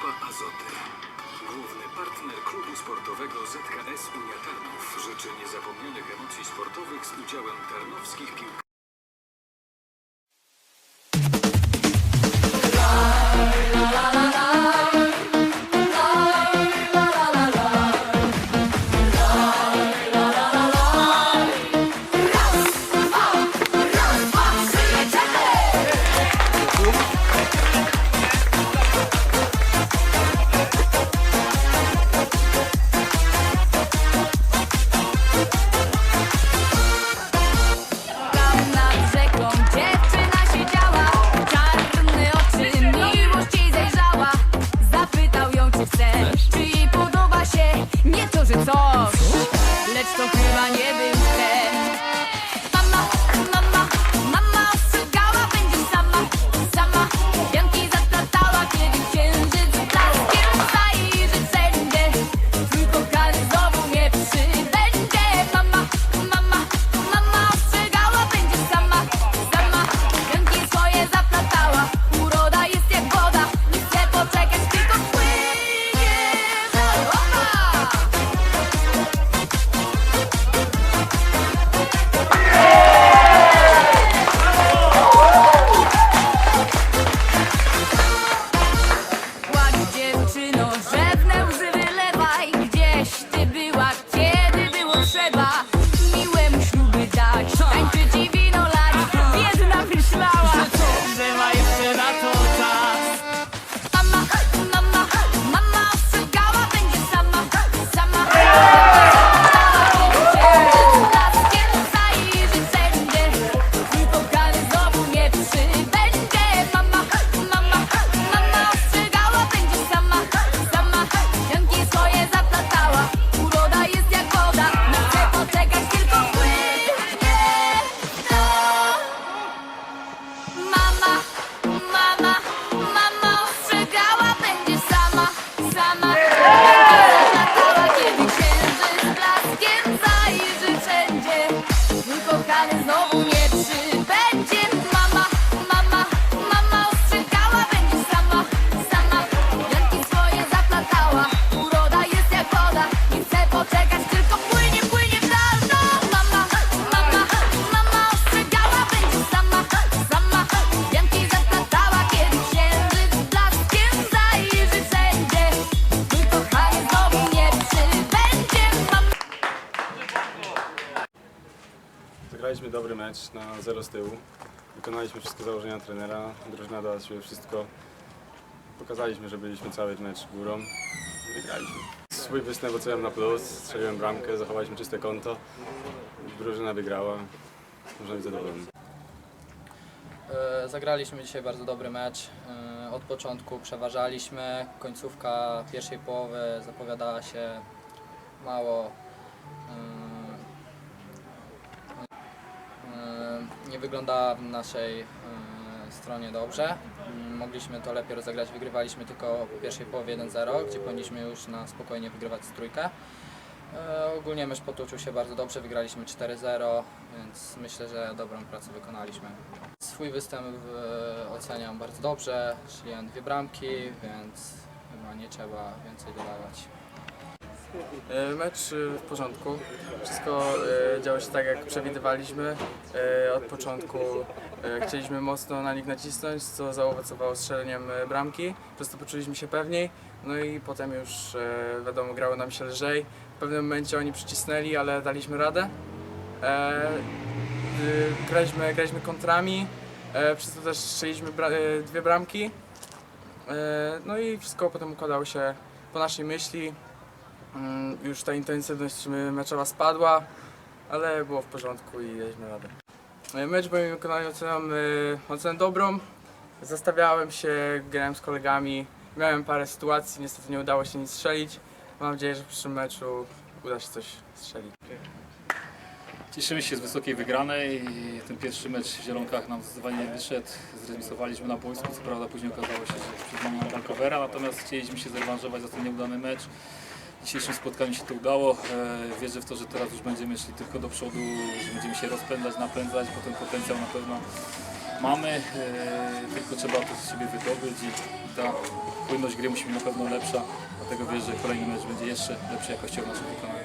Grupa Azoty. Główny partner klubu sportowego ZKS Unia Tarnów życzy niezapomnianych emocji sportowych z udziałem tarnowskich piłkarzy. To chyba Zagraliśmy dobry mecz na 0 z tyłu. Wykonaliśmy wszystkie założenia trenera. Drużyna dała z siebie wszystko. Pokazaliśmy, że byliśmy cały mecz górą. Wygraliśmy. Swój występ oceniam na plus. Strzeliłem bramkę, zachowaliśmy czyste konto. Drużyna wygrała. Można być zadowolony. E, Zagraliśmy dzisiaj bardzo dobry mecz. E, Od początku przeważaliśmy. Końcówka pierwszej połowy zapowiadała się mało. Nie wyglądała w naszej e, stronie dobrze. Mm, Mogliśmy to lepiej rozegrać. Wygrywaliśmy tylko po pierwszej połowie 1-0, gdzie powinniśmy już na spokojnie wygrywać trójkę. E, Ogólnie mecz potoczył się bardzo dobrze, wygraliśmy 4-0, więc myślę, że dobrą pracę wykonaliśmy. Swój występ oceniam bardzo dobrze, strzeliłem dwie bramki, więc chyba nie trzeba więcej dodawać. E, Mecz e, w porządku. Wszystko e, działo się tak, jak przewidywaliśmy. Od początku chcieliśmy mocno na nich nacisnąć, co zaowocowało strzeleniem bramki. Przez to poczuliśmy się pewniej. No i potem już, wiadomo, grało nam się lżej. W pewnym momencie oni przycisnęli, ale daliśmy radę. Graliśmy, graliśmy kontrami, przez to też strzeliśmy dwie bramki. No i wszystko potem układało się po naszej myśli. Mm, Już ta intensywność meczowa spadła, ale było w porządku i daliśmy radę. E, Mecz w moim wykonaniu oceniam e, ocenę dobrą. Zastawiałem się, grałem z kolegami, miałem parę sytuacji, niestety nie udało się nic strzelić. Mam nadzieję, że w przyszłym meczu uda się coś strzelić. Cieszymy się z wysokiej wygranej. Ten pierwszy mecz w Zielonkach nam zdecydowanie nie wyszedł. Zremisowaliśmy na boisku, co prawda później okazało się, że przed nami natomiast chcieliśmy się zrewanżować za ten nieudany mecz. Dzisiejszym spotkaniu się to udało. E, Wierzę w to, że teraz już będziemy szli tylko do przodu, że będziemy się rozpędzać, napędzać, bo ten potencjał na pewno mamy. E, Tylko trzeba to z siebie wydobyć i ta płynność gry musi być na pewno lepsza, dlatego wierzę, że kolejny mecz będzie jeszcze lepszy jakościowo naszym wykonaniu.